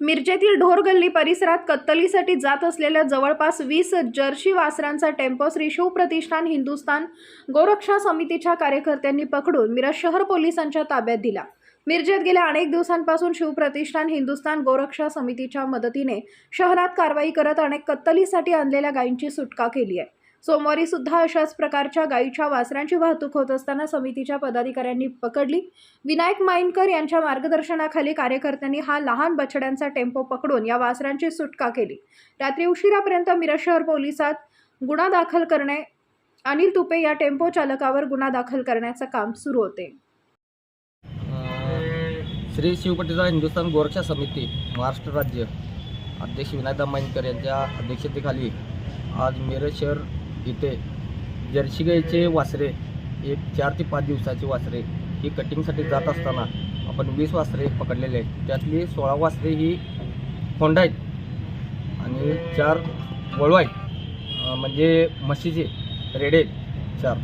मिरजेतील ढोरगल्ली परिसरात कत्तलीसाठी जात असलेल्या जवळपास वीस जर्शी वासरांचा टेम्पो श्री शिवप्रतिष्ठान हिंदुस्थान गोरक्षा समितीच्या कार्यकर्त्यांनी पकडून मिरज शहर पोलिसांच्या ताब्यात दिला. मिरजेत गेल्या अनेक दिवसांपासून शिवप्रतिष्ठान हिंदुस्थान गोरक्षा समितीच्या मदतीने शहरात कारवाई करत अनेक कत्तलीसाठी आणलेल्या गायींची सुटका केली आहे. सोमवारी सुद्धा अशाच प्रकारच्या गायीच्या वासरांची वाहतूक होत असताना समितीच्या पदाधिकाऱ्यांनी पकडली. विनायक माईनकर यांच्या मार्गदर्शनाखाली कार्यकर्त्यांनी हा लहान बछड्यांचा टेम्पो पकडून या वासरांची सुटका केली. रात्री उशिरापर्यंत मिरज शहर पोलिसात गुन्हा दाखल करणे अनिल तुपे या टेम्पो चालकावर गुन्हा दाखल करण्याचं काम सुरू होते. श्री शिवपटीचा हिंदुस्थान गोरक्षा समिती महाराष्ट्र राज्य अध्यक्ष विनायकदा माईनकर यांच्या अध्यक्षतेखाली आज मिरज शहर इथे जर्सी गाईचे वासरे एक चार ते पाच दिवसाचे वासरे ही कटिंगसाठी जात असताना आपण वीस वासरे पकडलेले आहेत. त्यातली सोळा वासरे ही होंडा आहेत आणि चार वळू आहेत. म्हणजे म्हशीचे रेडे आहेत चार.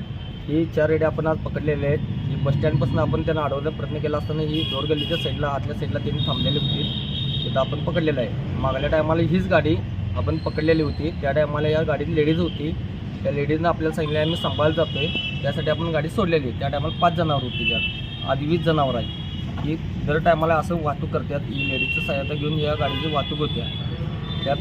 ही चार रेडे आपण आज पकडलेले आहेत. ही बसस्टँडपासून आपण त्यांना अडवण्याचा प्रयत्न केला असताना ही दोरगल्लीच्या साईडला आतल्या साईडला त्यांनी थांबलेली होती. तिथं आपण पकडलेलं आहे. मागल्या टायमाला हीच गाडी आपण पकडलेली होती. त्या टायमाला या गाडीत लेडीज होती. त्या लेडीजनं आपल्याला सांगितलं आम्ही सांभाळत जातो आहे त्यासाठी आपण गाडी सोडलेली त्या टायमाला पाच जनावर होती त्यात. आधी वीस जनावर आहे ही दर टायमाला असं वाहतूक करतात. ही लेडीजचं सहायता घेऊन या गाडीची वाहतूक होत्या त्यात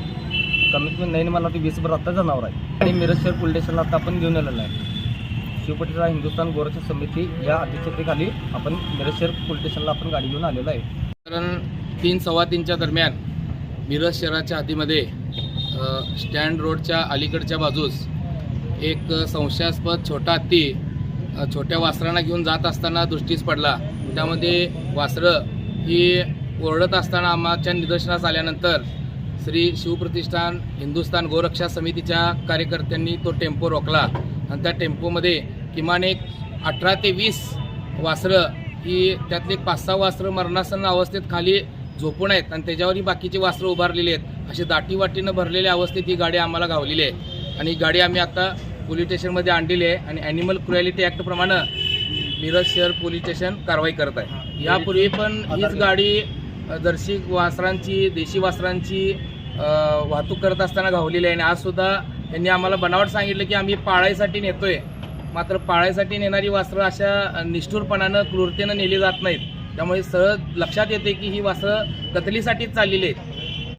कमीत कमी नाही मला ते वीसभर आत्ता जनावर आहे आणि मिरजशेर पोलीस स्टेशनला आता आपण घेऊन आलेलं आहे. शिवपटीचा हिंदुस्थान गोरक्षा समिती या अध्यक्षतेखाली आपण मिरजशेर पोलीस स्टेशनला आपण गाडी घेऊन आलेलो आहे. कारण तीन सव्वा तीनच्या दरम्यान मिरज शहराच्या हद्दीमध्ये स्टँड रोडच्या अलीकडच्या बाजूस एक संशयास्पद छोटा हत्ती छोट्या वासरांना घेऊन जात असताना दृष्टीस पडला. त्यामध्ये वासरं ही ओरडत असताना आम्हाच्या निदर्शनास आल्यानंतर श्री शिवप्रतिष्ठान हिंदुस्थान गोरक्षा समितीच्या कार्यकर्त्यांनी तो टेम्पो रोखला. आणि त्या टेम्पोमध्ये किमान एक अठरा ते वीस वासरं ही त्यातले पाच सहा वासरं मरणासन्न अवस्थेत खाली झोपून आहेत आणि त्याच्यावरही बाकीचे बाकीची वासरं उभारलेली आहेत. अशी दाटीवाटीनं भरलेल्या अवस्थेत ही गाडी आम्हाला गावलेली आहे. आणि ही गाडी आम्ही आता पोलीस स्टेशनमध्ये आणलेली आहे आणि ॲनिमल क्रुएलिटी ॲक्टप्रमाणे मिरज शहर पोलीस स्टेशन कारवाई करत आहे. यापूर्वी पण हीच गाडी जर्सी वासरांची देशी वासरांची वाहतूक करत असताना गावलेली आहे आणि आज सुद्धा यांनी आम्हाला बनावट सांगितलं की आम्ही पाळायसाठी नेतोय. मात्र पाळायसाठी नेणारी वासरं अशा निष्ठुरपणानं क्रूरतेनं नेली जात नाहीत. त्यामुळे सहज लक्षात येते की ही वासरं कतलीसाठीच चाललेली आहेत.